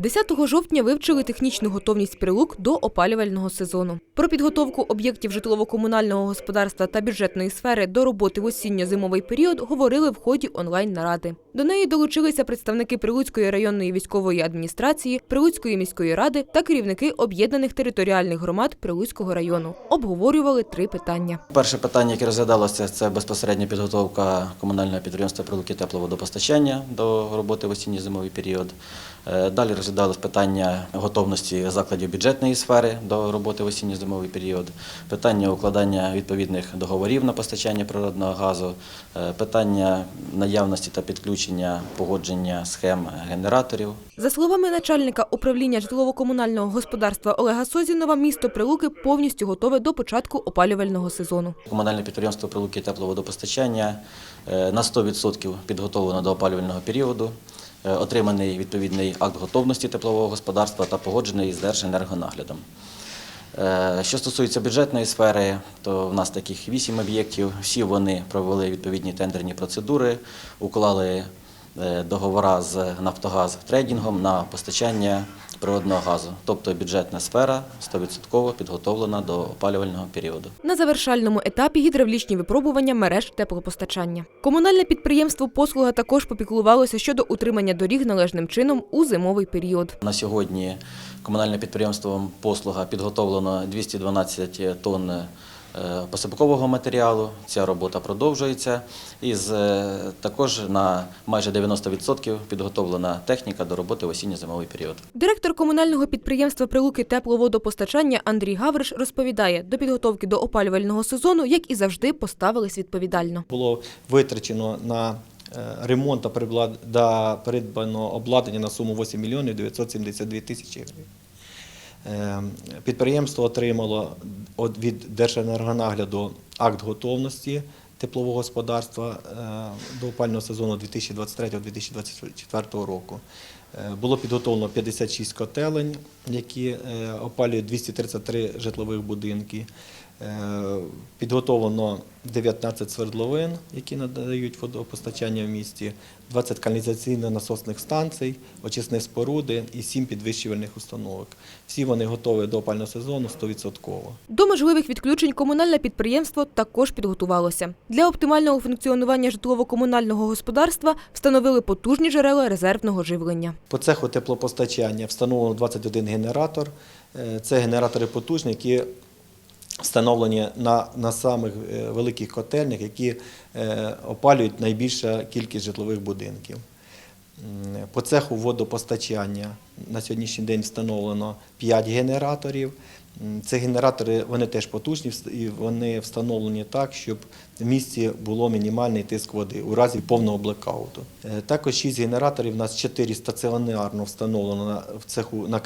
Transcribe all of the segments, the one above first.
10 жовтня вивчили технічну готовність прилук до опалювального сезону. Про підготовку об'єктів житлово-комунального господарства та бюджетної сфери до роботи в осінньо-зимовий період говорили в ході онлайн-наради. До неї долучилися представники Прилуцької районної військової адміністрації, Прилуцької міської ради та керівники об'єднаних територіальних громад Прилуцького району. Обговорювали три питання. Перше питання, яке розглядалося, це безпосередня підготовка комунального підприємства «Прилуки тепловодопостачання» до роботи в осінньо-зимовий період. Е, Далі розглядалось питання готовності закладів бюджетної сфери до роботи в осінньо-зимовий період, питання укладання відповідних договорів на постачання природного газу, е, питання наявності та підключення погодження схем генераторів, За словами начальника управління житлово-комунального господарства Олега Созінова, місто Прилуки повністю готове до початку опалювального сезону. Комунальне підприємство «Прилуки тепловодопостачання» е, на 100% підготовлено до опалювального періоду. Е, Отриманий відповідний акт готовності теплового господарства та погоджений з Держенергонаглядом. Е, Що стосується бюджетної сфери, то в нас таких вісім об'єктів. Всі вони провели відповідні тендерні процедури, уклали е, договора з Нафтогаз трейдингом на постачання природного газу. Тобто бюджетна сфера 100% підготовлена до опалювального періоду. На завершальному етапі гідравлічні випробування мереж теплопостачання. Комунальне підприємство «Послуга» також попіклувалося щодо утримання доріг належним чином у зимовий період. На сьогодні комунальним підприємством послуга підготовлено 212 тонн е, посипкового матеріалу. Ця робота продовжується. І з, е, також на майже 90% підготовлена техніка до роботи в осінньо-зимовий період. Директор комунального підприємства «Прилуки тепловодопостачання» Андрій Гавриш розповідає, до підготовки до опалювального сезону, як і завжди, поставились відповідально. Було витрачено на ремонт та придбано обладнання на суму 8 мільйонів 972 тисячі гривень. Е, Підприємство отримало від Держенергонагляду акт готовності теплового господарства е, до опального сезону 2023-2024 року. Е, Було підготовлено 56 котелень, які е, опалюють 233 житлових будинки. Е, Підготовлено 19 свердловин, які надають водопостачання в місті, 20 каналізаційно-насосних станцій, очисні споруди і 7 підвищувальних установок. Всі вони готові до опального сезону 100%. До можливих відключень комунальне підприємство також підготувалося. Для оптимального функціонування житлово-комунального господарства встановили потужні джерела резервного живлення. По цеху теплопостачання встановлено 21 генератор. Е, Це генератори потужні, які встановлені на, на самих е, великих котельнях, які е, опалюють найбільша кількість житлових будинків. По цеху водопостачання на сьогоднішній день встановлено 5 генераторів. Ці генератори вони теж потужні і вони встановлені так, щоб в місті було мінімальний тиск води у разі повного блекауту. Е, Також 6 генераторів, у нас 4 стаціонарно встановлено в цеху на,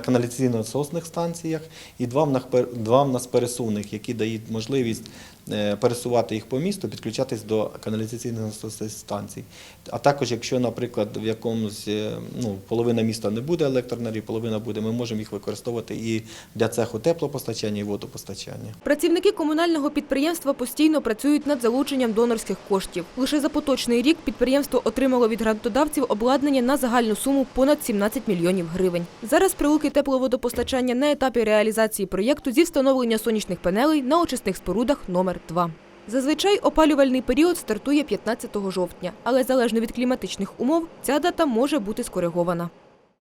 каналізаційно-насосних станціях і два в нас пересувних, які дають можливість е, пересувати їх по місту, підключатись до каналізаційних насосних станцій. А також, якщо, наприклад, в якомусь е, ну, половина міста не буде електроенергії, половина буде, ми можемо їх використовувати і для цеху теплопостачання і водопостачання. Працівники комунального підприємства постійно працюють над залученням донорських коштів. Лише за поточний рік підприємство отримало від грантодавців обладнання на загальну суму понад 17 мільйонів гривень. Зараз прилуки тепловодопостачання на етапі реалізації проєкту зі встановлення сонячних панелей на очисних спорудах номер 2 Зазвичай опалювальний період стартує 15 жовтня, але залежно від кліматичних умов ця дата може бути скоригована.